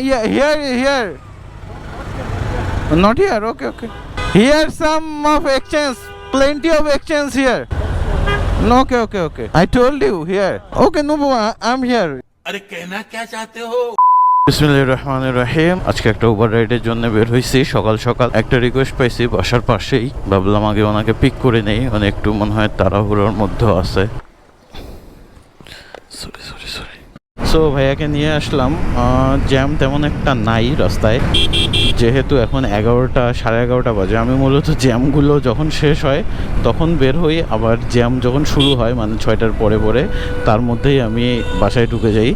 Yeah, here, here. Not here. Okay, okay. Here, some of exchange. Plenty of exchange here. No, okay, okay, okay. I told you here. Okay, no, I- I'm here. अरे कहना क्या चाहते हो বিসমিল্লাহির রহমানির রহিম আজকে একটা over রাইডের জন্য বের হয়েছি সকাল সকাল একটা রিকোয়েস্ট পাইছি বাসার পাশেই ভাবলাম আগে ওনাকে পিক করে নেই উনি একটু মনে হয় তাড়াহুড়োর মধ্যে আছে সো ভাইয়াকে নিয়ে আসলাম। জ্যাম তেমন একটা নাই রাস্তায়। যেহেতু এখন এগারোটা, সাড়ে এগারোটা বাজে। আমি মূলত জ্যামগুলো যখন শেষ হয়, তখন বের হই। আবার জ্যাম যখন শুরু হয় মানে ছয়টার পরে পরে, তার মধ্যেই আমি বাসায় ঢুকে যাই।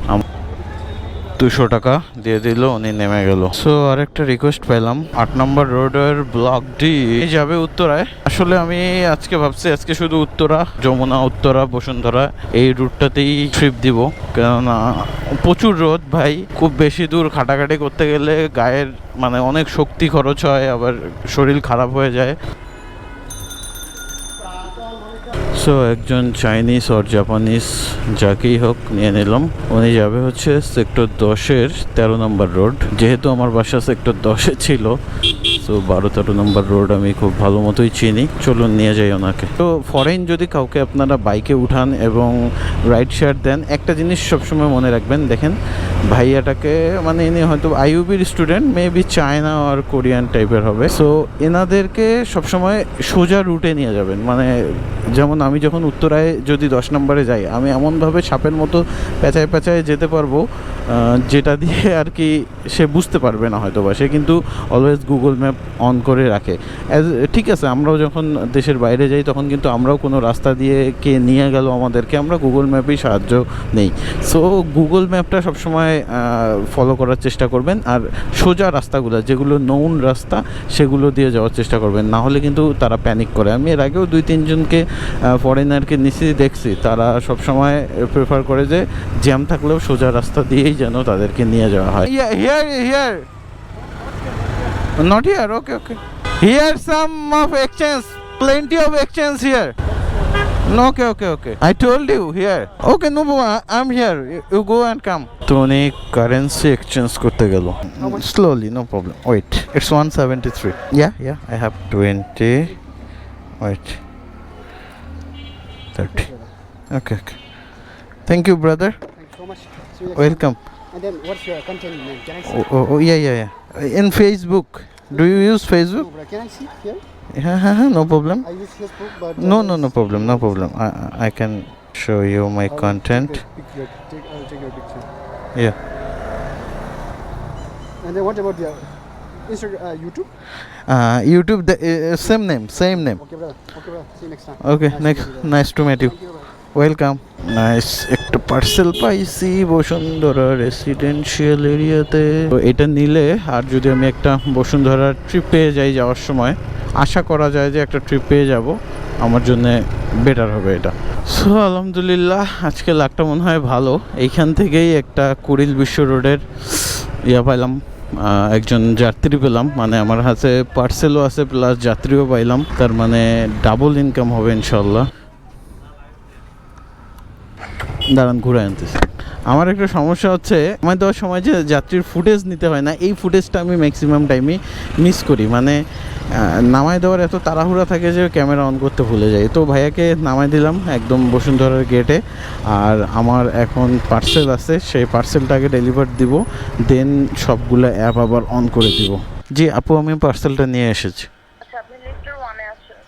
দুশো টাকা দিয়ে দিল, উনি নেমে গেল। সো আরেকটা রিকোয়েস্ট পেলাম আট নম্বর রোডের ব্লক ডি যাবে উত্তরায়। আসলে আমি আজকে ভাবছি, আজকে শুধু উত্তরা, যমুনা, উত্তরা, বসুন্ধরা, এই রুটটাতেই ট্রিপ দিব। কেননা, প্রচুর রোদ ভাই, খুব বেশি দূর খাটাখাটি করতে গেলে গায়ের মানে অনেক শক্তি খরচ হয়, আবার শরীর খারাপ হয়ে যায়। সো একজন চাইনিজ ওর জাপানিজ যাকেই হোক, নিয়ে নিলাম। উনি যাবে হচ্ছে সেক্টর দশের তেরো নম্বর রোড যেহেতু আমার বাসা সেক্টর দশে ছিল সো বারো তেরো নম্বর রোড আমি খুব ভালো মতোই চিনি। চলুন নিয়ে যাই ওনাকে। তো ফরেন যদি কাউকে আপনারা বাইকে উঠান এবং রাইড শেয়ার দেন, একটা জিনিস সবসময় মনে রাখবেন, দেখেন ভাইয়াটাকে মানে ইনি হয়তো আইউবির স্টুডেন্ট মেবি চায়না আর কোরিয়ান টাইপের হবে। সো এনাদেরকে সবসময় সোজা রুটে নিয়ে যাবেন। মানে যেমন আমি যখন উত্তরায় যদি দশ নম্বরে যাই, আমি এমনভাবে সাপের মতো পেঁচায় পেঁচায় যেতে পারব যেটা দিয়ে আর কি সে বুঝতে পারবে না হয়তো বা সে কিন্তু অলওয়েজ গুগল ম্যাপ অন করে রাখে। As- ঠিক আছে, আমরাও যখন দেশের বাইরে যাই, তখন কিন্তু আমরাও কোনো রাস্তা দিয়ে কে নিয়ে গেল আমাদেরকে, আমরা গুগল ম্যাপেই সাহায্য নেই। সো গুগল ম্যাপটা সবসময় ফলো করার চেষ্টা করবেন, আর সোজা রাস্তাগুলো, যেগুলো নৌন রাস্তা, সেগুলো দিয়ে যাওয়ার চেষ্টা করবেন। না হলে কিন্তু তারা প্যানিক করে। আমি এর আগেও দুই তিনজনকে ফরেনারকে নিচে দেখছি তারা সবসময় প্রেফার করে যে জ্যাম থাকলেও সোজা রাস্তা দিয়েই যেন তাদেরকে নিয়ে যাওয়া হয় here here Not here, okay okay. Here some of exchange, plenty of exchange here. No, okay, okay, okay. I told you here. Okay, no, I'm here. You, you go and come. তো উনি currency exchange করতে গেল slowly no problem wait it's one seventy three yeah yeah I have twenty wait thirty. Okay, okay. Thank you, brother. Thank you so much. See you Welcome. And then what's your content name? Can I see? Oh, oh, oh yeah, yeah, yeah. In Facebook, do you use Facebook? Can I see here? Yeah, yeah, no problem. I use Facebook, but No, uh, no, no problem, no problem. I, I- can show you my content. Take your, take, I'll take your picture. Yeah. And then what about the same name, same name. Okay, brother. Okay, brother. See you next time. Okay, Nice to next, meet you, brother. nice to meet you. Thank you, brother. Welcome nice একটা parcel পাইছি Bashundhara residential এরিয়াতে তো এটা নিলে আর যদি আমি একটা Bashundhara trip পেয়ে যাই যাওয়ার সময় আশা করা যায় যে একটা ট্রিপ পেয়ে যাব আমার জন্য বেটার হবে এটা সো আলহামদুলিল্লাহ আজকে লাকটা মনে হয় ভালো এইখান থেকেই একটা কুড়িল বিশ্ব রোডের ইয়া পাইলাম একজন যাত্রী পেলাম মানে আমার হাতে পার্সেলও আছে প্লাস যাত্রীও পাইলাম, তার মানে ডাবল ইনকাম হবে ইনশাল্লাহ দাঁড়ান, ঘুরে আনতেছি। আমার একটা সমস্যা হচ্ছে, আমার দেওয়ার সময় যে যাত্রীর ফুটেজ নিতে হয় না, এই ফুটেজটা আমি ম্যাক্সিমাম টাইমে মিস করি। মানে নামায় দেওয়ার এত তাড়াহুড়া থাকে যে ক্যামেরা অন করতে ভুলে যাই। তো ভাইয়াকে নামাই দিলাম একদম বসুন্ধরার গেটে আর আমার এখন পার্সেল আছে, সেই পার্সেলটাকে ডেলিভার দিব দেন সবগুলো অ্যাপ আবার অন করে দিব। জি, আপু, আমি পার্সেলটা নিয়ে এসেছি আচ্ছা আপনি লিফটের ওয়ানে আছেন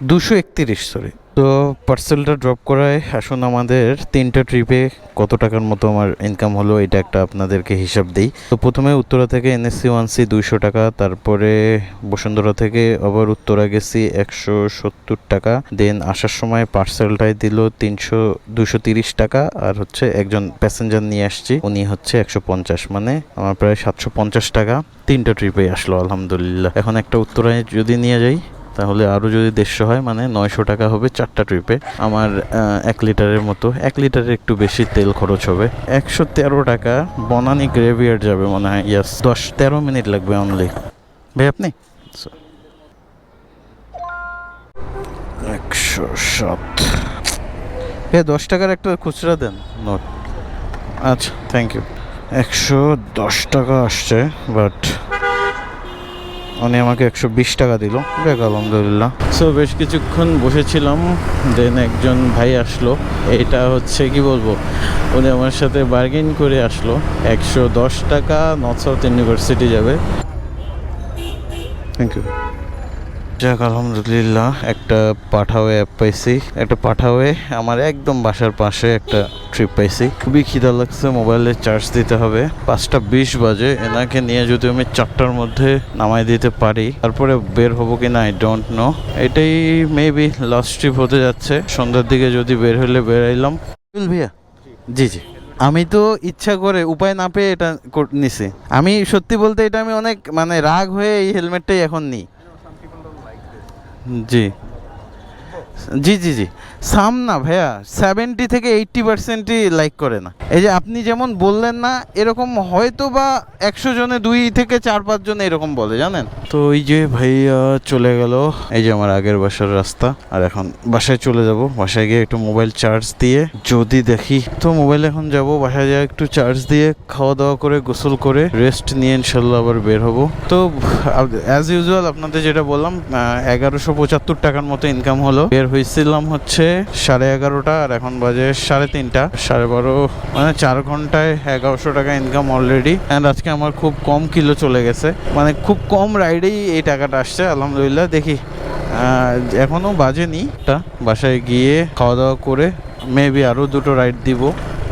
দুশো একত্রিশ সরি তো পার্সেলটা ড্রপ করায় এখন আমাদের তিনটা ট্রিপে কত টাকার মতো আমার ইনকাম হলো এটা একটা আপনাদেরকে হিসাব দিই। তো প্রথমে উত্তরা থেকে এনএসসি ওয়ান সি দুইশো টাকা, তারপরে বসুন্ধরা থেকে আবার উত্তরা গেছি একশো সত্তর টাকা দেন আসার সময় পার্সেলটাই দিল তিনশো দুশো তিরিশ টাকা, আর হচ্ছে একজন প্যাসেঞ্জার নিয়ে আসছি, উনি হচ্ছে একশো পঞ্চাশ মানে আমার প্রায় সাতশো পঞ্চাশ টাকা। তিনটা ট্রিপে আসলো, আলহামদুলিল্লাহ। এখন একটা উত্তরায় যদি নিয়ে যাই তাহলে আরও যদি দেড়শো হয় মানে নয়শো টাকা হবে চারটা ট্রিপে আমার এক লিটারের মতো, এক লিটারের একটু বেশি তেল খরচ হবে। একশো তেরো টাকা বনানি গ্রেভিয়ার যাবে মনে হয়, ইয়াস, দশ তেরো মিনিট লাগবে অনলি ভাই, আপনি? একশো সাত। এ দশ টাকার একটা খুচরা দেন। নোট আচ্ছা থ্যাংক ইউ একশো দশ টাকা আসছে বাট উনি আমাকে একশো বিশ টাকা দিল। দেখ আলহামদুলিল্লাহ। সো বেশ কিছুক্ষণ বসেছিলাম দেন একজন ভাই আসলো। এটা হচ্ছে কি বলব উনি আমার সাথে বার্গেন করে আসলো। একশো দশ টাকা নর্থ সাউথ ইউনিভার্সিটি যাবে। থ্যাংক ইউ যাক, আলহামদুলিল্লাহ, একটা পাঠাওয়ে অ্যাপ পাইছি। একটা পাঠাওয়ে আমার একদম বাসার পাশে একটা ট্রিপ পাইছি। খুবই খিদা লাগছে মোবাইলে চার্জ দিতে হবে। পাঁচটা বিশ বাজে, এনাকে নিয়ে যদি আমি চারটার মধ্যে নামাই দিতে পারি, তারপরে বের হব কি না আই ডোন্ট নো এটাই মেবি লাস্ট ট্রিপ হতে যাচ্ছে। সন্ধ্যার দিকে যদি বের হলে বেরাইলাম। ভাইয়া? জি জি। আমি তো ইচ্ছা করে উপায় না পেয়ে এটা নিছি। আমি সত্যি বলতে এটা আমি অনেক মানে রাগ হয়ে এই হেলমেটটাই এখন নিই। জি। জি জি জি। সাম না ভাইয়া সেভেন্টি থেকে এইট্টি পার্সেন্টই লাইক করে না। এই যে আপনি যেমন বললেন না, এরকম হয়তো বা একশো জনে, দুই থেকে চার, পাঁচ জন এরকম বলে, জানেন? তো এই যে ভাইয়া চলে গেল, এই যে আমার আগের বাসার রাস্তা। আর এখন বাসায় চলে যাব, বাসায় গিয়ে একটু মোবাইল চার্জ দিয়ে, যদি দেখি, তো মোবাইল এখন যাব, বাসায় যা একটু চার্জ দিয়ে খাওয়া দাওয়া করে, গোসল করে রেস্ট নিয়ে ইনশাল্লাহ আবার বের হব। তো অ্যাজ ইউজুয়াল আপনাদের যেটা বললাম এগারোশো পঁচাত্তর টাকার মতো ইনকাম হলো। বের হয়েছিলাম হচ্ছে সাড়ে এগারোটা আর এখন বাজে সাড়ে তিনটা। সাড়ে বারো মানে চার ঘন্টায় এগারোশো টাকা ইনকাম অলরেডি অ্যান্ড আজকে আমার খুব কম কিলো চলে গেছে। মানে খুব কম রাইডেই এই টাকাটা আসছে, আলহামদুলিল্লাহ, দেখি। এখনও এখনও বাজেনি। টা বাসায় গিয়ে খাওয়া দাওয়া করে মেবি আরও দুটো রাইড দিব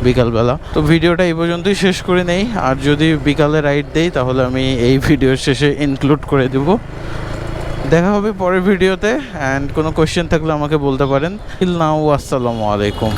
বিকালবেলা। তো ভিডিওটা এই পর্যন্তই শেষ করে নেই। আর যদি বিকালে রাইড দেই, তাহলে আমি এই ভিডিওর শেষে ইনক্লুড করে দেব। দেখা হবে পরের ভিডিওতে অ্যান্ড কোনো কোয়েশ্চেন থাকলে আমাকে বলতে পারেন। ইল নাও আসসালামু আলাইকুম।